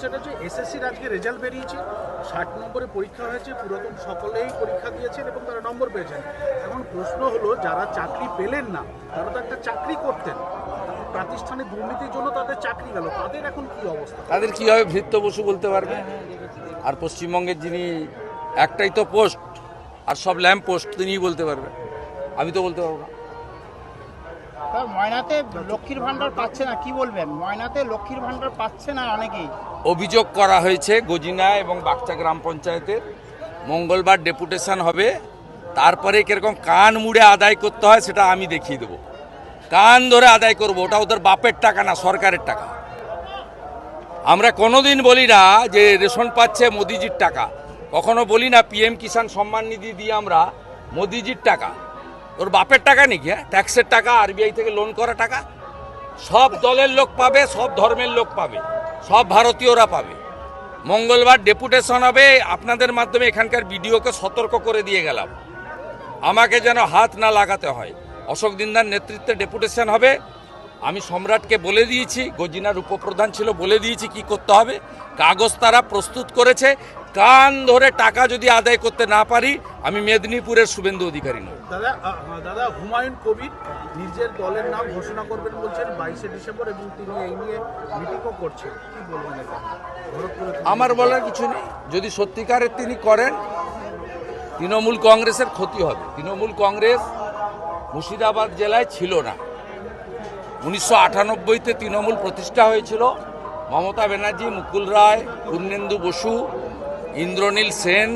সেটা হচ্ছে এসএসসির আজকে রেজাল্ট বেরিয়েছে। ষাট নম্বরে পরীক্ষা হয়েছে, পুরাতন সকলেই পরীক্ষা দিয়েছেন এবং তারা নম্বর পেয়েছেন। এখন প্রশ্ন হলো, যারা চাকরি পেলেন না, তারা তো একটা চাকরি করতেন। প্রাতিষ্ঠানিক দুর্নীতির জন্য তাদের চাকরি গেল। তাদের এখন কি অবস্থা? তাদের কীভাবে ভৃত্য বসু বলতে পারবে? আর পশ্চিমবঙ্গের যিনি একটাই তো পোস্ট আর সব ল্যাম্প পোস্ট তিনিই বলতে পারবে। আমি তো বলতে পারব না। ময়নাতে লক্ষ্মীর ভান্ডার পাচ্ছে না, কি বলবেন? ময়নাতে লক্ষ্মীর ভান্ডার পাচ্ছে না অনেকেই। অভিযোগ করা হয়েছে গজিনা এবং বাগচা গ্রাম পঞ্চায়েতের মঙ্গলবার ডেপুটেশন হবে, তারপরে কীরকম কান মুড়ে আদায় করতে হয় সেটা আমি দেখিয়ে দেবো। কান ধরে আদায় করব, ওটা ওদের বাপের টাকা না, সরকারের টাকা। আমরা কোনোদিন বলি না যে রেশন পাচ্ছে মোদিজির টাকা। কখনো বলি না, পিএম কিষাণ সম্মান নিধি দিয়ে আমরা মোদিজির টাকা। ওর বাপের টাকা নাকি হ্যাঁ? ট্যাক্সের টাকা আরবিআই থেকে লোন করা টাকা, সব দলের লোক পাবে, সব ধর্মের লোক পাবে, সব ভারতীয়রা পাবে। মঙ্গলবার ডেপুটেশন হবে, আপনাদের মাধ্যমে এখানকার বিডিওকে সতর্ক করে দিয়ে গেলাম। আমাকে যেন হাত না লাগাতে হয়। অশোক দিনদার নেতৃত্বে ডেপুটেশন হবে। আমি সম্রাটকে বলে দিয়েছি, গজিনার উপপ্রধান ছিল, বলে দিয়েছি কি করতে হবে। কাগজ তারা প্রস্তুত করেছে কান ধরে টাকা যদি আদায় করতে না পারি আমি মেদিনীপুরের শুভেন্দু অধিকারী নই। দাদা হুমায়ুন কবির নিজের দলের নাম ঘোষণা করবেন বলছেন বাইশে ডিসেম্বর এবং তিনি এই নিয়ে মিটিংও করছেন। কি বলবেন আমার বলার কিছু নেই। যদি সত্যিকারের তিনি করেন তৃণমূল কংগ্রেসের ক্ষতি হবে। তৃণমূল কংগ্রেস মুর্শিদাবাদ জেলায় ছিল না। উনিশশো আটানব্বইতে তৃণমূল প্রতিষ্ঠা হয়েছিল। মমতা ব্যানার্জি মুকুল রায় পূর্ণেন্দু বসু ইন্দ্রনীল সেন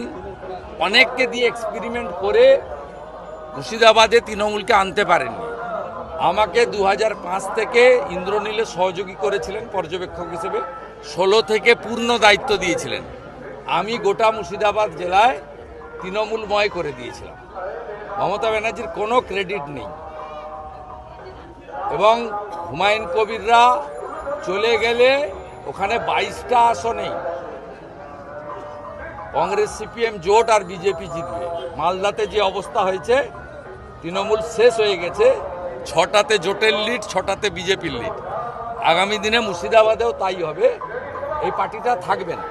অনেককে দিয়ে এক্সপেরিমেন্ট করে মুর্শিদাবাদে তৃণমূলকে আনতে পারেননি। আমাকে দু থেকে ইন্দ্রনীলে সহযোগী করেছিলেন পর্যবেক্ষক হিসেবে, ষোলো থেকে পূর্ণ দায়িত্ব দিয়েছিলেন। আমি গোটা মুর্শিদাবাদ জেলায় তৃণমূলময় করে দিয়েছিলাম। মমতা ব্যানার্জির কোনো ক্রেডিট নেই। এবং হুমায়ুন কবিররা চলে গেলে ওখানে বাইশটা আসনেই কংগ্রেস, সিপিএম জোট আর বিজেপি জিতবে। মালদাতে যে অবস্থা হয়েছে, তৃণমূল শেষ হয়ে গেছে। ছটাতে জোটের লিড ছটাতে বিজেপির লিড আগামী দিনে মুর্শিদাবাদেও তাই হবে। এই পার্টিটা থাকবে না।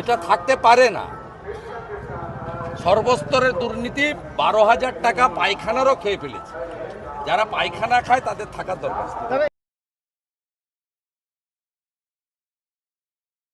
এটা থাকতে পারে না। সর্বস্তরের দুর্নীতি বারো হাজার টাকা পায়খানারও খেয়ে ফেলেছে। যারা পায়খানা খায়, তাদের থাকার দরকার।